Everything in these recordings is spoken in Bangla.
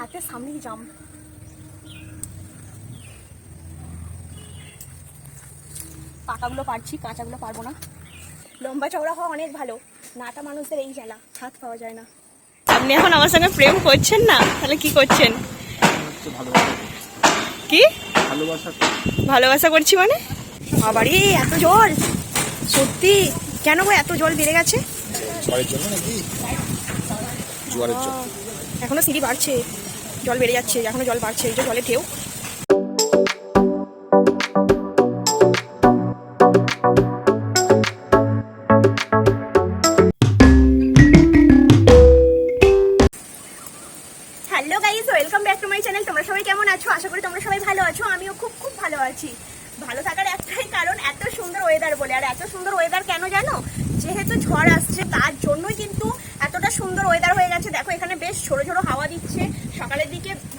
হাতের সামনেই জাম। পাকাগুলো পারছি কাঁচাগুলো পারব না। লম্বা চওড়া হওয়া অনেক ভালো। নাটা মানুষদের এই জ্বালা হাত পাওয়া যায় না। আপনি এখন আমার সঙ্গে প্রেম করছেন না? তাহলে কি করছেন? কি? ভালোবাসা ভালোবাসা করছি মানে? আবারই এত জল! সত্যি কেন গো এত জল বেড়ে গেছে? ঝড়ের জন্য নাকি? জোয়ারের জন্য। এখনও সিঁড়ি বাড়ছে। জল বেড়ে যাচ্ছে এখনও জল বাড়ছে এই জলে ঢেউ।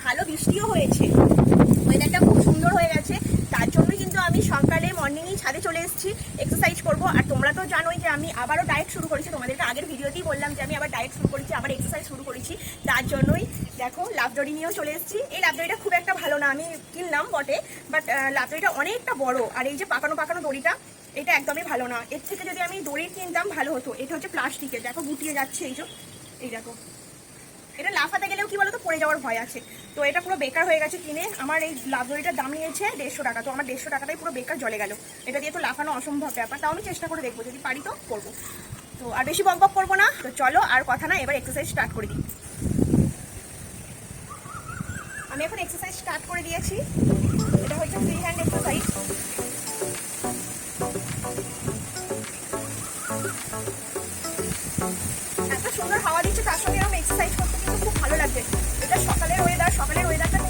ভালো বৃষ্টিও হয়েছে। ওয়েদারটা খুব সুন্দর হয়ে গেছে। তার জন্যই কিন্তু আমি সকালে মর্নিংই ছাদে চলে এসেছি এক্সারসাইজ করব। আর তোমরা তো জানোই যে আমি আবারও ডায়েট শুরু করেছি। তোমাদেরকে আগের ভিডিওতেই বললাম যে আমি আবার ডায়েট শুরু করেছি, আবার এক্সারসাইজ শুরু করেছি। তার জন্যই দেখো লাভদড়ি নিয়েও চলে এসেছি। এই লাভদড়িটা খুব একটা ভালো না, আমি কিনলাম বটে বাট লাভদড়িটা অনেকটা বড়। আর এই যে পাকানো পাকানো দড়িটা, এটা একদমই ভালো না। এর থেকে যদি আমি দড়ি কিনতাম, ভালো হতো। এটা হচ্ছে প্লাস্টিকের। দেখো, গুটিয়ে যাচ্ছে এই যে, এই দেখো। এটা লাফাতে গেলেও কি বলতো, পড়ে যাওয়ার ভয় আছে। তো এটা পুরো বেকার হয়ে গেছে কিনে। আমার এই লাভদড়িটার দাম নিয়েছে দেড়শো টাকা। তো আমার দেড়শো টাকাটাই পুরো বেকার জলে গেল। এটা দিয়ে তো লাফানো অসম্ভব ব্যাপার। তাও আমি চেষ্টা করে দেখব, যদি পারি তো করব। তো আর বেশি বক বক করব না। তো চলো আর কথা না, এবার এক্সারসাইজ স্টার্ট করে দিই। আমি এখন এক্সারসাইজ স্টার্ট করে দিয়েছি। এটা হচ্ছে free hand exercise Mira que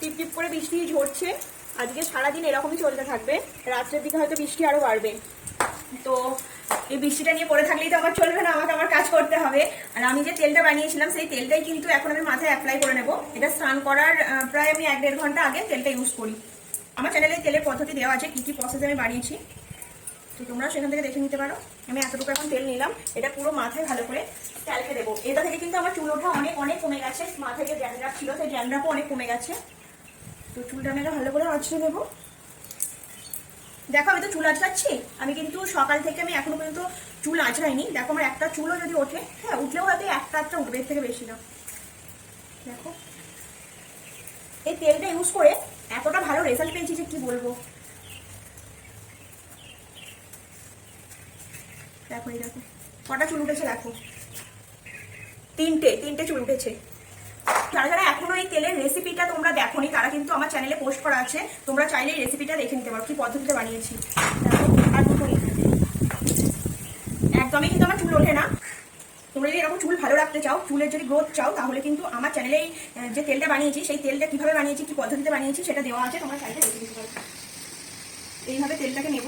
টিপ টিপ করে বৃষ্টি ঝরছে। আজকে সারাদিন এরকমই চলতে থাকবে। রাত্রের দিকে হয়তো বৃষ্টি আরও বাড়বে। তো এই বৃষ্টিটা নিয়ে পড়ে থাকলেই তো আমার চলবে না, আমাকে আমার কাজ করতে হবে। আর আমি যে তেলটা বানিয়েছিলাম, সেই তেলটাই কিন্তু এখন আমি মাথায় অ্যাপ্লাই করে নেব। এটা স্নান করার প্রায় আমি এক দেড় ঘণ্টা আগে তেলটা ইউজ করি। আমার চ্যানেলে তেলের পদ্ধতি দেওয়া আছে, কী কী প্রসেস আমি বানিয়েছি। তো তোমরা সেখান থেকে দেখে নিতে পারো। আমি এতটুকু এখন তেল নিলাম। এটা পুরো মাথায় ভালো করে ক্যালকে দেবো। এটা থেকে কিন্তু আমার চুল ওঠা অনেক অনেক কমে গেছে। মাথায় যে ড্যান্ড্রাফ ছিল, সেই ড্যান্ড্রাফও অনেক কমে গেছে। তো চুলটা আমি ভালো করে আঁচড়ে নেব। দেখো আমি তো চুল আঁচড়াচ্ছি। আমি কিন্তু সকাল থেকে আমি এখনও পর্যন্ত চুল আঁচড়াইনি। দেখো আমার একটা চুলও যদি ওঠে হ্যাঁ উঠলেও হয়তো একটা একটা উঠবে থেকে বেশি না। দেখো। এই তেলটা ইউজ করে এতটা ভালো রেজাল্ট পেয়েছি যে কি বলব? দেখো এই দেখো, কটা চুল উঠেছে দেখো। তিনটে তিনটে চুল উঠেছে। যারা যারা এখনও এই তেলের রেসিপিটা তোমরা দেখোনি, তারা কিন্তু আমার চ্যানেলে পোস্ট করা আছে। তোমরা চাইলে এই রেসিপিটা দেখে নিতে পারো, কি পদ্ধতিতে বানিয়েছি। একদমই কিন্তু আমার চুল ওঠে না। তোমরা যদি এরকম চুল ভালো রাখতে চাও, চুলের যদি গ্রোথ চাও, তাহলে কিন্তু আমার চ্যানেলে যে তেলটা বানিয়েছি, সেই তেলটা কীভাবে বানিয়েছি, কি পদ্ধতিতে বানিয়েছি, সেটা দেওয়া আছে, তোমরা চাইলে দেখে নিতে পারো। এইভাবে তেলটাকে নেব।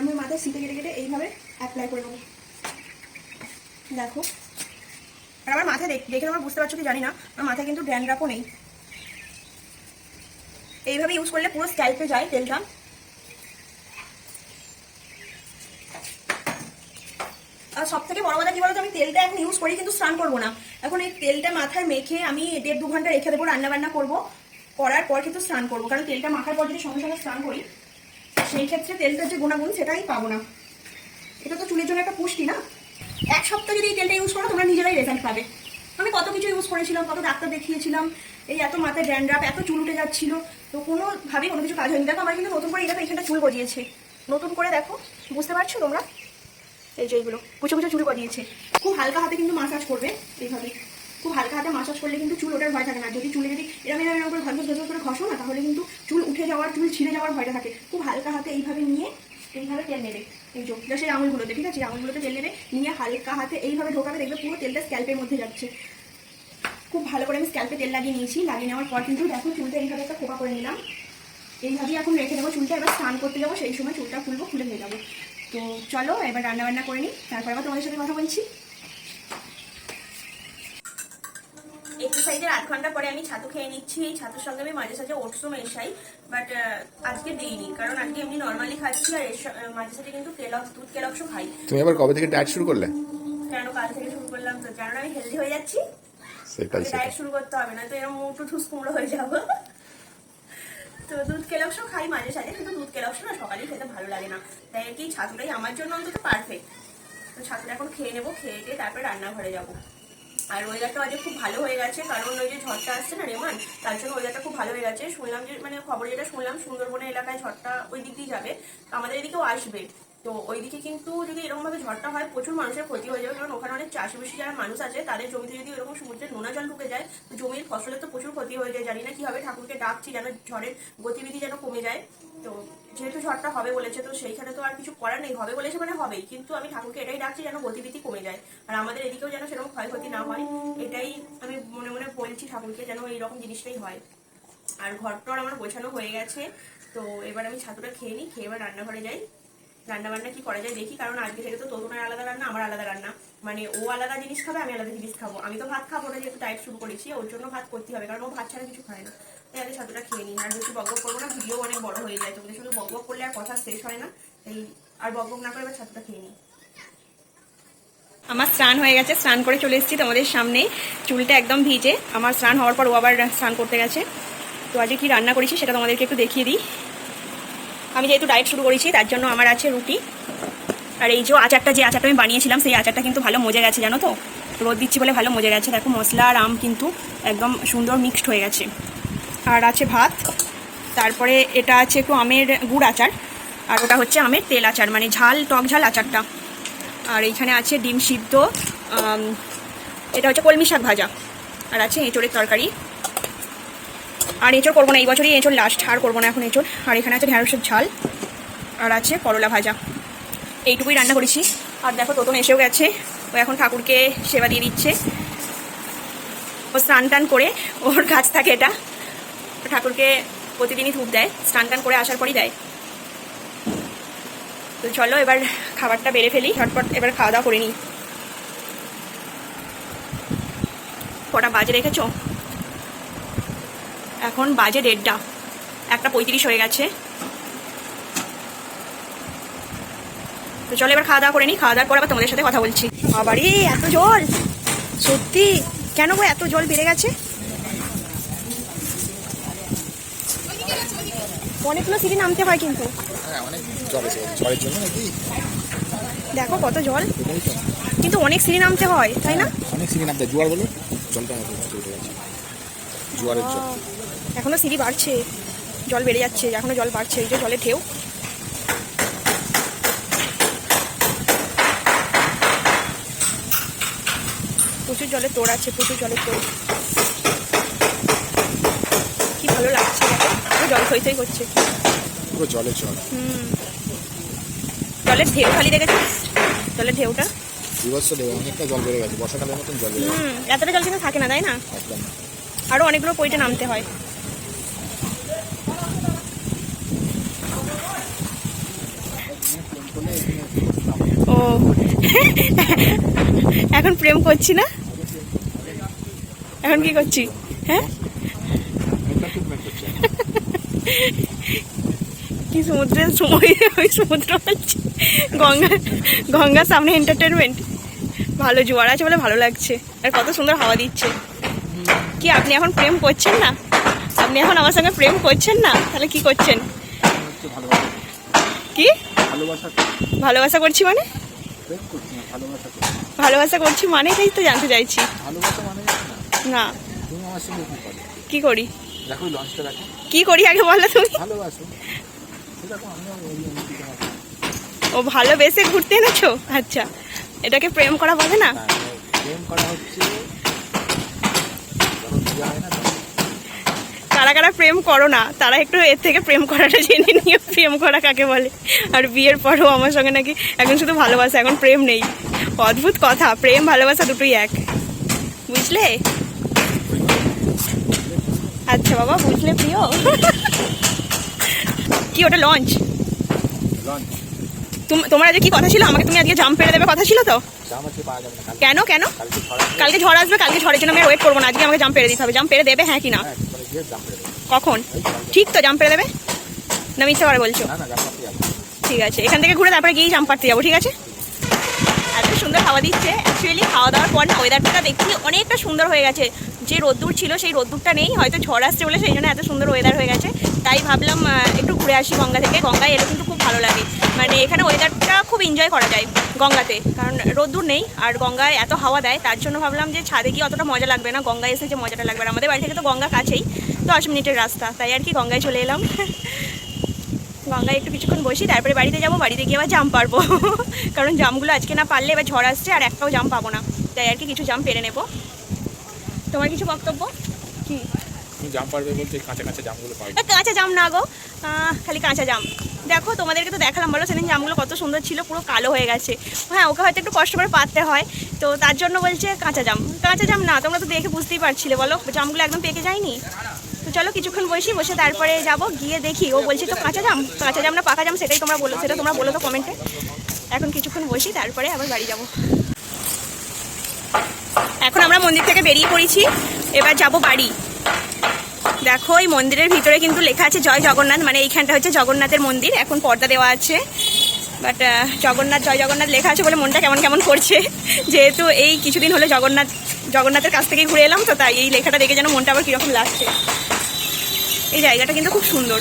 আমি মাথায় সিটে কেটে কেটে এইভাবে অ্যাপ্লাই করে নেব। দেখো। আর আমার মাথায় দেখ- তোমরা বুঝতে পারছ কি জানি না, আমার মাথায় কিন্তু ড্যান্ড্রাফও নেই। এইভাবে ইউজ করলে পুরো স্ক্যাল্পে যায় তেলটা। আর সব থেকে বড় কথা কি বলতো, আমি তেলটা এখন ইউজ করি কিন্তু স্নান করব না। এখন এই তেলটা মাথায় মেখে আমি দেড় দু ঘণ্টা রেখে দেবো রান্না বান্না করব। করার পর কিন্তু স্নান করব, কারণ তেলটা মাখার পর যদি সঙ্গে সঙ্গে স্নান করি, সেই ক্ষেত্রে তেলটার যে গুণাগুণ সেটাই পাবো না। এটা তো চুলের জন্য একটা পুষ্টি না? এক সপ্তাহ যদি এই তেলটা ইউজ করো, তোমরা নিজেরাই রেজাল্ট পাবে। আমি কত কিছু ইউজ করেছিলাম, কত ডাক্তার দেখিয়েছিলাম, এই এত মাথায় ড্যান্ড্রাপ এত চুল উঠে যাচ্ছিল। তো কোনোভাবেই কোনো কিছু কাজ হয়নি। দেখো, আমার কিন্তু নতুন করে দেখো এখানটা চুল গজিয়েছে। নতুন করে দেখো, বুঝতে পারছ তোমরা? এই যে এইগুলো, কুচো কুচো চুল গজিয়েছে। খুব হালকা হাতে কিন্তু মাসাজ করবে, এইভাবে। খুব হালকা হাতে মাসাজ করলে কিন্তু চুল ওটার ভয় থাকে না। যদি চুলে যদি এরকম এরকম এরকম করে ঘর ঘর করে ঘষো না, তাহলে কিন্তু চুল উঠে যাওয়ার, চুল ছিঁড়ে যাওয়ার ভয়টা থাকে। খুব হালকা হাতে এইভাবে নিয়ে এইভাবে তেল নেবে। এই জাস্ট এই আঙুলগুলোতে, ঠিক আছে? আঙুলগুলোতে তেল নেবে, নিয়ে হালকা হাতে এইভাবে ঢোকাবে, দেখবে পুরো তেলটা স্ক্যাল্পের মধ্যে যাচ্ছে। খুব ভালো করে আমি স্ক্যাল্পে তেল লাগিয়ে নিয়েছি, লাগিয়ে নেওয়ার পর কিন্তু দেখো চুলটা এইভাবে একটা খোপা করে নিলাম। এইভাবেই এখন রেখে দেবো চুলটা, এবার স্নান করতে যাব, সেই সময় চুলটা খুলবো, খুলে নিয়ে যাব। তো চলো, এবার রান্না বান্না করে নিই, তারপর আবার তোমাদের সাথে কথা বলছি। আধ ঘণ্টা পরে আমি ছাতু খেয়ে নিচ্ছি। এই ছাতুর সঙ্গে আমি মাঝে সাঝে ওটসও মেশাই বাট আজকে দিইনি। কারণ আজকে এমনি নর্মালি খাচ্ছি আর এর মাঝে সাথে কিন্তু কেলক্স দুধ কেলক্সও খাই। তুমি আবার কবে থেকে ডায়েট শুরু করলে? কেন কাল থেকে শুরু করলাম তো? কারণ আমি হেলদি হয়ে যাচ্ছি। সেটাই ডায়েট শুরু করতে হবে না তো এরকম মুখ ঠুস কুমড়ো হয়ে যাব। তো দুধ কেলক্সও খাই মাঝে সাঝে কিন্তু দুধ কেলক্স না সকালেই খেতে ভালো লাগে না। তাই আর কি ছাতুটাই আমার জন্য অন্তত পারফেক্ট তো ছাতুটা এখন খেয়ে নেব খেয়ে দিয়ে তারপরে রান্নাঘরে যাব। আর ওয়েদারটা আজকে খুব ভালো হয়ে গেছে, কারণ ওই যে ঝড়টা আসছে না রেমান তার জন্য ওয়েদারটা খুব ভালো হয়ে গেছে। শুনলাম যে মানে খবর যেটা শুনলাম, সুন্দরবনের এলাকায় ঝড়টা ওই দিক দিয়ে যাবে আমাদের এদিকেও আসবে। তো ওইদিকে কিন্তু যদি এরকম ভাবে ঝড়টা হয়, প্রচুর মানুষের ক্ষতি হয়ে যাবে। কারণ ওখানে অনেক চাষিবাসী যারা মানুষ আছে, তাদের জমিতে যদি এরকম সমুদ্রের নোনা জল ঢুকে যায় জমির ফসলের তো প্রচুর ক্ষতি হয়ে যায়। জানি না কি হবে ঠাকুরকে ডাকছি যেন ঝড়ের গতিবিধি যেন কমে যায়। তো যেহেতু ঝড়টা হবে বলেছে, তো সেইখানে তো আর কিছু করার নেই। হবে বলেছে মানে হবেই, কিন্তু আমি ঠাকুরকে এটাই ডাকছি যেন গতিবিধি কমে যায়। আর আমাদের এদিকেও যেন সেরকম ক্ষয়ক্ষতি না হয়, এটাই আমি মনে মনে বলছি ঠাকুরকে যেন এইরকম জিনিসটাই হয়। আর ঘরটর আমার গোছানো হয়ে গেছে, তো এবার আমি ছাতুটা খেয়ে নিই, খেয়ে এবার রান্নাঘরে যাই। রান্না বান্না কি করা যায় দেখি, কারণ আজকে থেকে তো তরুণের আলাদা রান্না, আমার আলাদা রান্না। মানে ও আলাদা জিনিস খাবে, আমি আলাদা জিনিস খাব। আমি তো ভাত খাব না, যেহেতু ডায়েট শুরু করেছি, ওর জন্য ভাত করতে হবে, কারণ ও ভাত ছাড়া কিছু খায় না। তাই আগে ছাতুটা খেয়ে নিই। আর বেশি বকবক করব না, ভিডিও অনেক বড় হয়ে যায়, তোমাদের শুধু বকবক করলে আর কথা শেষ হয় না। এই, আর বকবক না করে এবার ছাতুটা খেয়ে নিই। আমার স্নান হয়ে গেছে, স্নান করে চলে এসেছি তোমাদের সামনেই চুলটা একদম ভিজে। আমার স্নান হওয়ার পর ও আবার স্নান করতে গেছে। তো আজকে কি রান্না করেছি সেটা তোমাদেরকে একটু দেখিয়ে দিই। আমি যেহেতু ডায়েট শুরু করেছি, তার জন্য আমার আছে রুটি। আর এই যে আচারটা যে আচারটা আমি বানিয়েছিলাম, সেই আচারটা কিন্তু ভালো মজে গেছে, জানো তো? রোদ দিচ্ছি বলে ভালো মজে গেছে। দেখো, মশলা আর আম কিন্তু একদম সুন্দর মিক্সড হয়ে গেছে। আর আছে ভাত, তারপরে এটা আছে একটু আমের গুড় আচার, আর ওটা হচ্ছে আমের তেল আচার মানে ঝাল, টক ঝাল আচারটা। আর এইখানে আছে ডিম সিদ্ধ এটা হচ্ছে কলমি শাক ভাজা। আর আছে এঁচড়ের তরকারি। আর এঁচড় করব না, এই বছরই এঁচড় লাস্ট আর করব না এখন এঁচড়। আর এখানে আছে ঢ্যাঁড়সের ঝাল, আর আছে করলা ভাজা। এইটুকুই রান্না করেছি। আর দেখো তোতন এসেও গেছে, ও এখন ঠাকুরকে সেবা দিয়ে দিচ্ছে। ও স্নান টান করে ওর কাজ থাকে এটা। ঠাকুরকে প্রতিদিনই ধূপ দেয়, স্নান টান করে আসার পরই দেয়। তো চলো এবার খাবারটা বেড়ে ফেলি, ঝটপট এবার খাওয়া দাওয়া করে নিই। কটা বাজে রেখেছো? এখন বাজে দেড়টা। একটা পঁয়ত্রিশ হয়ে গেছে। তো চলো এবার খাওয়া দাওয়া করে নিই খাওয়া দাওয়ার পর আবার তোমাদের সাথে কথা বলছি। আবারই এত জল! সত্যি কেন গো এত জল বেড়ে গেছে? অনেকগুলো সিঁড়ি নামতে হয় কিন্তু। হ্যাঁ দেখো কত জল। কিন্তু অনেক সিঁড়ি নামতে হয় তাই না? অনেক সিঁড়ি নামতে জোয়ার বলো জলটা জোয়ারের জল। এখনও সিঁড়ি বাড়ছে জল বেড়ে যাচ্ছে এখনও জল বাড়ছে এই যে জলের ঢেউ। প্রচুর জলের তোড় আছে প্রচুর জলের তোড় কি ভালো লাগছে জল থই থই করছে পুরো জলে জল। হুম। জলের ঢেউ খালি দেখেছিস? জলের ঢেউটা? বিভৎস দেবে অনেকটা জল বেড়ে গেছে বর্ষাকালের মতন জল বেড়ে গেছে। এতটা জল কিন্তু থাকে না তাই না? একদম। না। আরও অনেকগুলো পইটে নামতে হয় ও এখন প্রেম করছি না? এখন কি করছি? হ্যাঁ? কি সমুদ্রের সময়? ওই সমুদ্র হচ্ছে গঙ্গা গঙ্গার সামনে এন্টারটেনমেন্ট ভালো জোয়ার আছে বলে ভালো লাগছে। আর কত সুন্দর হাওয়া দিচ্ছে। কি আপনি এখন প্রেম করছেন না? আপনি এখন আমার সঙ্গে প্রেম করছেন না? তাহলে কি করছেন? কি? ভালোবাসা। করছি মানে? ভালোবাসা করছি মানে তাই তো জানতে চাইছি। ভালোবাসা মানে না। তুমি আমার সঙ্গে কি করো? কি করি? দেখো লঞ্চটা দেখো। কি করি আগে বলো তুমি? ভালোবাসো। ও ভালোবেসে ঘুরতে এনেছো? আচ্ছা। এটাকে প্রেম করা বলে না? হ্যাঁ, প্রেম করা হচ্ছে। যখন বিয়ে হয় কারা কারা প্রেম করো না তারা একটু এর থেকে প্রেম করাটা জেনে নিয়ে প্রেম করা কাকে বলে? আর বিয়ের পরেও আমার সঙ্গে নাকি এখন শুধু ভালোবাসা এখন প্রেম নেই। অদ্ভুত কথা প্রেম ভালোবাসা দুটোই এক। বুঝলে? আচ্ছা বাবা বুঝলে প্রিয়? কি ওটা লঞ্চ লঞ্চ তোমার আজকে কি কথা ছিল? আমাকে তুমি আজকে জাম পেরে দেবে কথা ছিল তো? কেন কেন? কালকে ঝড় আসবে। কালকে ঝড়ের জন্য আমি ওয়েট করব না। আজকে আমাকে জাম পেরে দিতে হবে। জাম পেরে দেবে হ্যাঁ কি না হ্যাঁ কখন? ঠিক তো জাম পেরে দেবে? না মিথ্যে করে বলছো। ঠিক আছে এখান থেকে ঘুরে তারপরে গিয়েই জাম পাড়তে যাব ঠিক আছে? সুন্দর হাওয়া দিচ্ছে। অ্যাকচুয়ালি খাওয়া দাওয়ার পর না ওয়েদারটা দেখছি অনেকটা সুন্দর হয়ে গেছে। যে রোদ্দুর ছিল সেই রোদ্দুরটা নেই, হয়তো ঝড় আসছে বলে সেই জন্য এত সুন্দর ওয়েদার হয়ে গেছে। তাই ভাবলাম একটু ঘুরে আসি গঙ্গা থেকে। গঙ্গায় এলে কিন্তু খুব ভালো লাগে। মানে এখানে ওয়েদারটা খুব এনজয় করা যায় গঙ্গাতে। কারণ রোদ্দুর নেই আর গঙ্গায় এত হাওয়া দেয়, তার জন্য ভাবলাম যে ছাদে গিয়ে অতটা মজা লাগবে না। গঙ্গায় এসে যে মজাটা লাগবে আমাদের বাড়ি থেকে তো গঙ্গা কাছেই, দশ মিনিটের রাস্তা। তাই আর কি গঙ্গায় চলে এলাম। গঙ্গায় একটু কিছুক্ষণ বসি তারপরে বাড়িতে যাব বাড়িতে গিয়ে আবার জাম পারব। কারণ জামগুলো আজকে না পারলে এবার ঝড় আসছে আর একটাও জাম পাবো না। তাই আর কি কিছু জাম পেরে নেব। তোমার কিছু বক্তব্য? কি? জাম পারবে বলতে কাঁচা কাঁচা জামগুলো পাবে কাঁচা জাম না গো খালি কাঁচা জাম। দেখো তোমাদেরকে তো দেখালাম বলো সেদিন জামগুলো কত সুন্দর ছিল পুরো কালো হয়ে গেছে। হ্যাঁ ওকে হয়তো একটু কষ্ট করে পাততে হয় তো তার জন্য বলছে কাঁচা জাম। কাঁচা জাম না তোমরা তো দেখে বুঝতেই পারছিলে বলো জামগুলো একদম পেকে যায়নি? তো চলো কিছুক্ষণ বসি, বসে তারপরে যাব। গিয়ে দেখি। ও বলছে, তো কাঁচা জাম? কাঁচা জাম না পাকা জাম? সেটাই তোমরা বলো, সেটা তোমরা বলো তো কমেন্টে এখন কিছুক্ষণ বসি, তারপরে আবার বাড়ি যাব। এখন আমরা মন্দির থেকে বেরিয়ে পড়েছি। এবার যাব বাড়ি। দেখো, এই মন্দিরের ভিতরে কিন্তু লেখা আছে, জয় জগন্নাথ। মানে এইখানটা হচ্ছে জগন্নাথের মন্দির। এখন পর্দা দেওয়া আছে। বাট জগন্নাথ, জয় জগন্নাথ লেখা আছে বলে মনটা কেমন কেমন করছে। যেহেতু এই কিছুদিন হলো জগন্নাথ, জগন্নাথের কাছ থেকেই ঘুরে এলাম, তো তাই এই লেখাটা দেখে যেন মনটা আবার কীরকম লাগছে। এই জায়গাটা কিন্তু খুব সুন্দর।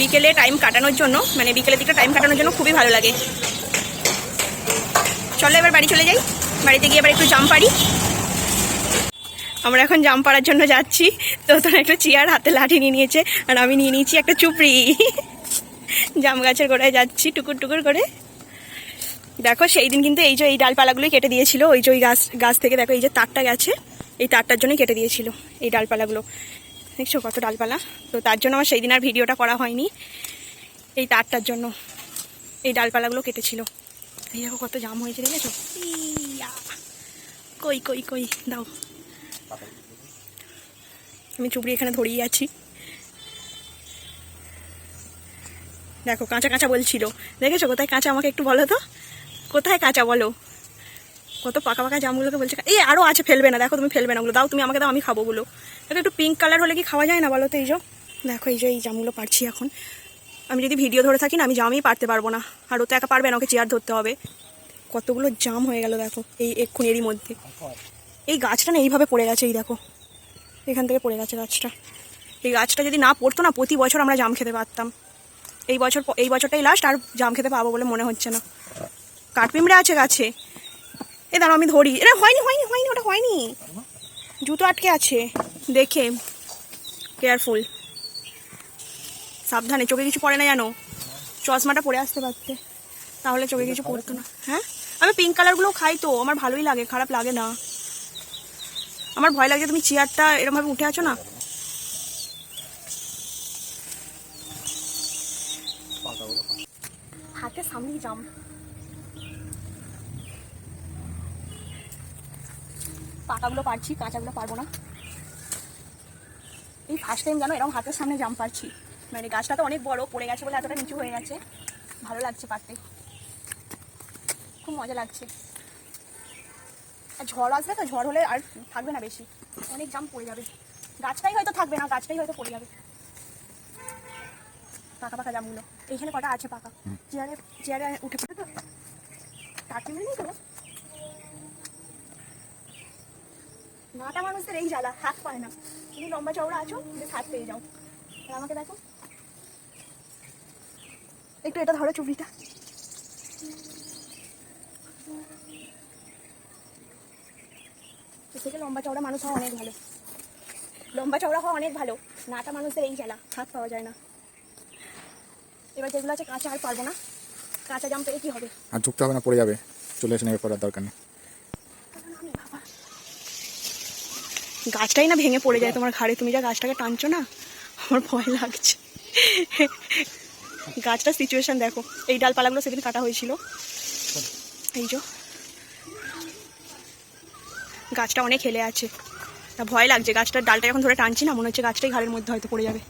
বিকেলে টাইম কাটানোর জন্য মানে বিকেলের দিকটা টাইম কাটানোর জন্য খুবই ভালো লাগে। চলো এবার বাড়ি চলে যাই। বাড়িতে গিয়ে এবার একটু জাম পারি। আমরা এখন জাম পাড়ার জন্য যাচ্ছি। তো তোর একটা চেয়ার হাতে লাঠি নিয়ে নিয়েছে, আর আমি নিয়ে নিয়েছি একটা চুপড়ি। জাম গাছের গোড়ায় যাচ্ছি টুকুর টুকুর করে। দেখো সেই দিন কিন্তু এই যে এই ডালপালাগুলোই কেটে দিয়েছিল। ওই যে ওই গাছ গাছ থেকে দেখো এই যে তারটা গেছে, এই তারটার জন্যই কেটে দিয়েছিল এই ডালপালাগুলো। দেখছ কত ডালপালা? তো তার জন্য আমার সেই দিন আর ভিডিওটা করা হয়নি। এই তারটার জন্য এই ডালপালাগুলো কেটেছিল। এই দেখো কত জাম হয়েছে, দেখেছ। কই কই কই, দাও। আমি চুবড়ি এখানে ধরিয়ে আছি। দেখো, কাঁচা কাঁচা বলছিল। দেখেছ কোথায় কাঁচা? আমাকে একটু বলো তো। কোথায় কাঁচা বলো? কত পাকা পাকা জামগুলোকে বলছে। এই আরও আছে, ফেলবে না, দেখো তুমি ফেলবে না ওগুলো, দাও, তুমি আমাকে দাও, আমি খাব ওগুলো। দেখো একটু পিঙ্ক কালার হলে কি খাওয়া যায় না বলো তো এই যে? দেখো এই যে, এই জামগুলো পারছি এখন। আমি যদি ভিডিও ধরে থাকি না, আমি জামই পারতে পারব না। আর ও তো একা পারবে না, ওকে চেয়ার ধরতে হবে। কতগুলো জাম হয়ে গেল, দেখো, এই এক্ষুনি এরই মধ্যে। এই গাছটা না এইভাবে পড়ে গেছে, এই দেখো। এখান থেকে পড়ে গেছে গাছটা। এই গাছটা যদি না পড়তো না, প্রতি বছর আমরা জাম খেতে পারতাম। এই বছর এই বছরটাই লাস্ট আর জাম খেতে পাবো বলে মনে হচ্ছে না। কাঠপিমড়ে আছে গাছে। এ দাঁড়াও, আমি ধরি। এটা হয়নি হয়নি হয়নি, ওটা হয়নি। জুতো আটকে আছে। দেখে। কেয়ারফুল সাবধানে, চোখে কিছু পড়ে না জানো চশমাটা পরে আসতে পারতে। তাহলে চোখে কিছু পড়তো না। হ্যাঁ? আমি পিঙ্ক কালারগুলো খাই তো, আমার ভালোই লাগে, খারাপ লাগে না। আমার ভয় লাগে তুমি চেয়ারটা এরকম ভাবে উঠে আছো না। হাতের সামনেই জাম। পাকাগুলো পারছি কাঁচাগুলো পারব না। এই ফার্স্ট টাইম জানো এরকম হাতের সামনে জাম পারছি। মানে গাছটা তো অনেক বড় পড়ে গেছে বলে এতটা নিচু হয়ে গেছে। ভালো লাগছে পারতে। খুব মজা লাগছে। আর ঝড় আসবে তো ঝড় হলে আর থাকবে না বেশি। অনেক জাম পড়ে যাবে। গাছটাই হয়তো থাকবে না গাছটাই হয়তো পড়ে যাবে। পাকা পাকা জামগুলো এইখানে কটা আছে পাকা? চেয়ারে চেয়ারে উঠে পড়ে তো? কাটি নেই তো? নাটা মানুষদের এই জ্বালা, হাত পায় না। তুমি লম্বা চওড়া আছো বেশ হাত পেয়ে যাও। আর আমাকে দেখো। একটু এটা ধরো চুবড়িটা থেকে লম্বা চওড়া মানুষ হওয়া অনেক ভালো। লম্বা চওড়া হওয়া অনেক ভালো। নাটা মানুষের এই জ্বালা, হাত পাওয়া যায় না। এবার যেগুলো আছে কাঁচা আর পারব না। কাঁচা জাম পেয়ে কি হবে? আর ঝুঁকতে হবে না, পড়ে যাবে। চলে এসে নেবে পড়ার দরকার নেই। গাছটাই না ভেঙে পড়ে যায় তোমার ঘাড়ে। তুমি যা গাছটাকে টানছো না আমার ভয় লাগছে। গাছটার সিচুয়েশন দেখো। এই ডালপালাগুলো সেদিন কাটা হয়েছিল। এই যে। গাছটা অনেক হেলে আছে। তা ভয় লাগছে গাছটার ডালটা যখন ধরে টানছি না মনে হচ্ছে গাছটাই ঘাড়ের মধ্যে হয়তো পড়ে যাবে।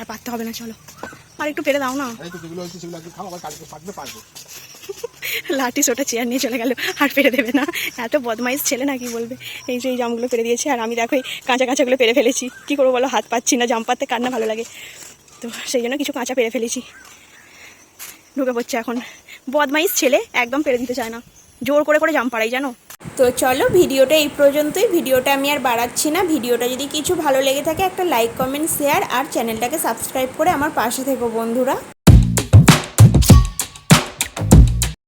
আর পারতে হবে না চলো। আর একটু পেরে দাও না। লাঠি সোটা চেয়ার নিয়ে চলে গেল, আর পেরে দেবে না। এত বদমাইশ ছেলে না কি বলবে? এই যে এই জামগুলো পেরে দিয়েছে, আর আমি দেখো এই কাঁচা কাঁচাগুলো পেরে ফেলেছি। কি করব বলো, হাত পাচ্ছি না, জাম পাততে কার না ভালো লাগে। তো সেই জন্য কিছু কাঁচা পেরে ফেলেছি। ঢুকে পড়ছে এখন। বদমাইশ ছেলে একদম পেরে দিতে চায় না। জোর করে করে জাম পাড়াই, জানো? তো চলো, ভিডিওটা এই পর্যন্তই। ভিডিওটা আমি আর বাড়াচ্ছি না। ভিডিওটা যদি কিছু ভালো লেগে থাকে, একটা লাইক কমেন্ট শেয়ার আর চ্যানেলটাকে সাবস্ক্রাইব করে আমার পাশে থেকো, বন্ধুরা।